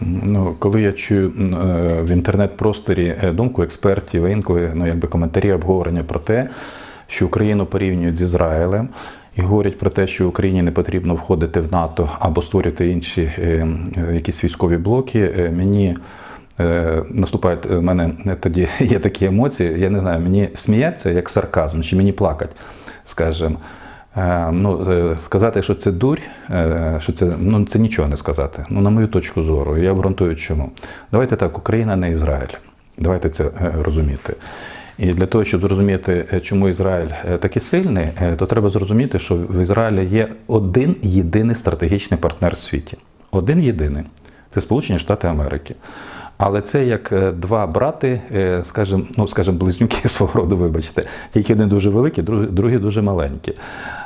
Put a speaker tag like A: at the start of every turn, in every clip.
A: Ну, коли я чую е, в інтернет-просторі е, думку експертів, інколи ну, якби коментарі обговорення про те, що Україну порівнюють з Ізраїлем, і говорять про те, що Україні не потрібно входити в НАТО або створювати інші е, якісь військові блоки, мені наступають в мене тоді є такі емоції. Я не знаю, мені сміяться як сарказм, чи мені плакать, скажімо. Е, Ну, е, сказати, що це дурь, е, що це, ну, це нічого не сказати. Ну, на мою точку зору, я обґрунтую чому. Давайте так, Україна не Ізраїль. Давайте це розуміти. І для того, щоб зрозуміти, чому Ізраїль такий сильний, то треба зрозуміти, що в Ізраїлі є один єдиний стратегічний партнер в світі. Один єдиний це Сполучені Штати Америки. Але це як два брати, скажімо, ну, скажімо, близнюки свого роду, вибачте, тільки один дуже великий, другі дуже маленькі.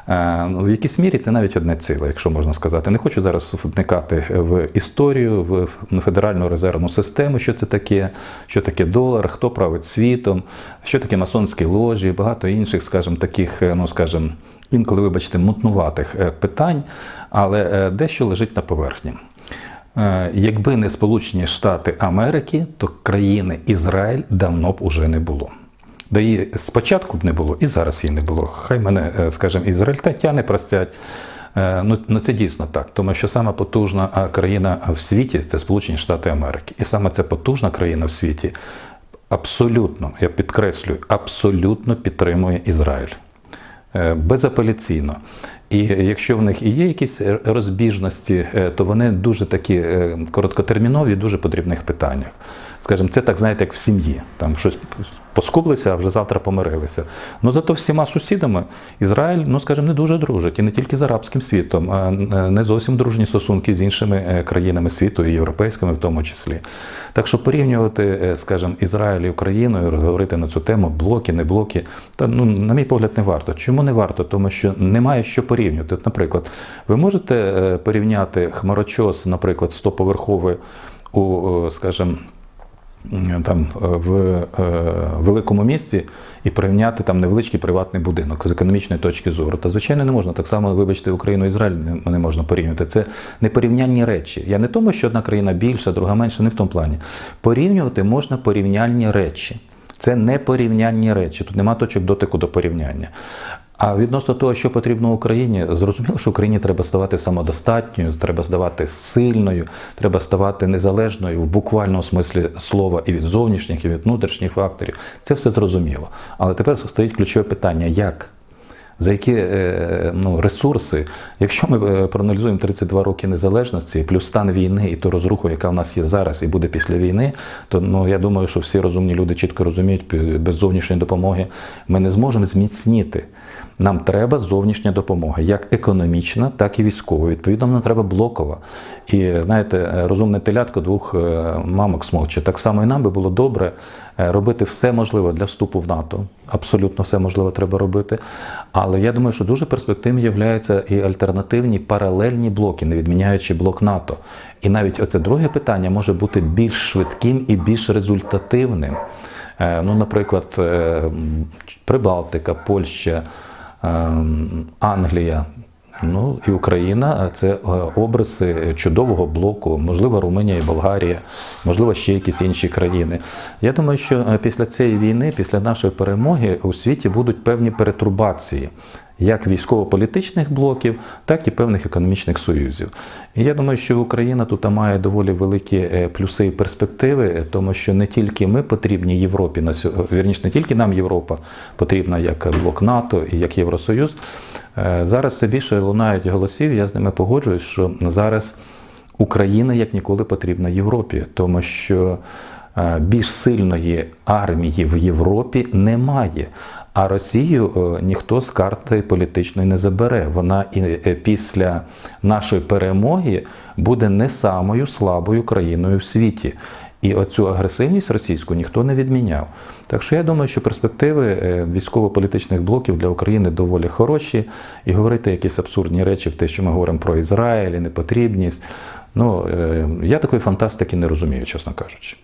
A: Е, ну, В якійсь мірі це навіть одне ціле, якщо можна сказати. Не хочу зараз вникати в історію, в федеральну резервну систему, що це таке, що таке долар, хто править світом, що таке масонські ложі, багато інших, скажімо, таких, е, ну скажімо, інколи, вибачте, мутнуватих е, питань, але дещо лежить на поверхні. Якби не Сполучені Штати Америки, то країни Ізраїль давно б уже не було. Да і спочатку б не було, і зараз її не було. Хай мене, е, скажімо, ізраїльтяни простять. Е, Ну, ну це дійсно так, тому що сама потужна країна в світі це Сполучені Штати Америки. І саме ця потужна країна в світі абсолютно, я підкреслюю, абсолютно підтримує Ізраїль. Е, Безапеляційно. І якщо в них і є якісь розбіжності, то вони дуже такі короткотермінові, дуже потрібних питаннях. Скажімо, це так, знаєте, як в сім'ї. Там щось поскублися, а вже завтра помирилися. Ну зато всіма сусідами Ізраїль, ну скажімо, не дуже дружить. І не тільки з арабським світом, а е, не зовсім дружні стосунки з іншими е, країнами світу, і європейськими в тому числі. Так що порівнювати, е, скажімо, Ізраїль і Україну і говорити на цю тему, блоки, не блоки, та ну, на мій погляд, не варто. Чому не варто? Тому що немає що порівнювати. От, наприклад, ви можете порівняти хмарочос, наприклад, 100-поверховий у, скажімо, там е, в е, великому місті і порівняти там невеличкий приватний будинок з економічної точки зору. Та звичайно не можна. Так само, вибачте, Україну і Ізраїль не- можна порівнювати. Це непорівнянні речі. Я не тому, що одна країна більша, друга менша, не в тому плані. Порівнювати можна порівняльні речі. Це не порівнянні речі. Тут нема точок дотику до порівняння. А відносно того, що потрібно Україні, зрозуміло, що Україні треба ставати самодостатньою, треба ставати сильною, треба ставати незалежною в буквальному смислі слова і від зовнішніх, і від внутрішніх факторів. Це все зрозуміло. Але тепер стоїть ключове питання: як? За які е, ну, ресурси, якщо ми е, проаналізуємо 32 роки незалежності, плюс стан війни і ту розруху, яка в нас є зараз і буде після війни, то ну я думаю, що всі розумні люди чітко розуміють, без зовнішньої допомоги ми не зможемо зміцніти. Нам треба зовнішня допомога, як економічна, так і військова. Відповідно, нам треба блокова. І знаєте, е, розумне телятко двох е, мамок смовче. Так само і нам би було добре е, робити все можливе для вступу в НАТО. Абсолютно все можливе треба робити. Але я думаю, що дуже перспективним являються і альтернативні паралельні блоки, не відміняючи блок НАТО. І навіть оце друге питання може бути більш швидким і більш результативним. Ну, наприклад, Прибалтика, Польща, Англія. Ну і Україна це е, обриси чудового блоку, можливо, Румунія і Болгарія, можливо, ще якісь інші країни. Я думаю, що е, після цієї війни, після нашої перемоги, у світі будуть певні перетрубації. Як військово-політичних блоків, так і певних економічних союзів. І я думаю, що Україна тут має доволі великі е, плюси і перспективи, тому що не тільки ми потрібні Європі на сьо- вірніше, не тільки нам Європа потрібна як блок НАТО і як Євросоюз. Е, Зараз все більше лунають голосів. Я з ними погоджуюсь, що зараз Україна як ніколи потрібна Європі, тому що більш сильної армії в Європі немає. А Росію е, ніхто з карти політичної не забере. Вона і е, після нашої перемоги буде не самою слабою країною в світі. І оцю агресивність російську ніхто не відміняв. Так що я думаю, що перспективи е, військово-політичних блоків для України доволі хороші, і говорити якісь абсурдні речі, те, що ми говоримо про Ізраїль, і непотрібність. Ну я такої фантастики не розумію, чесно кажучи.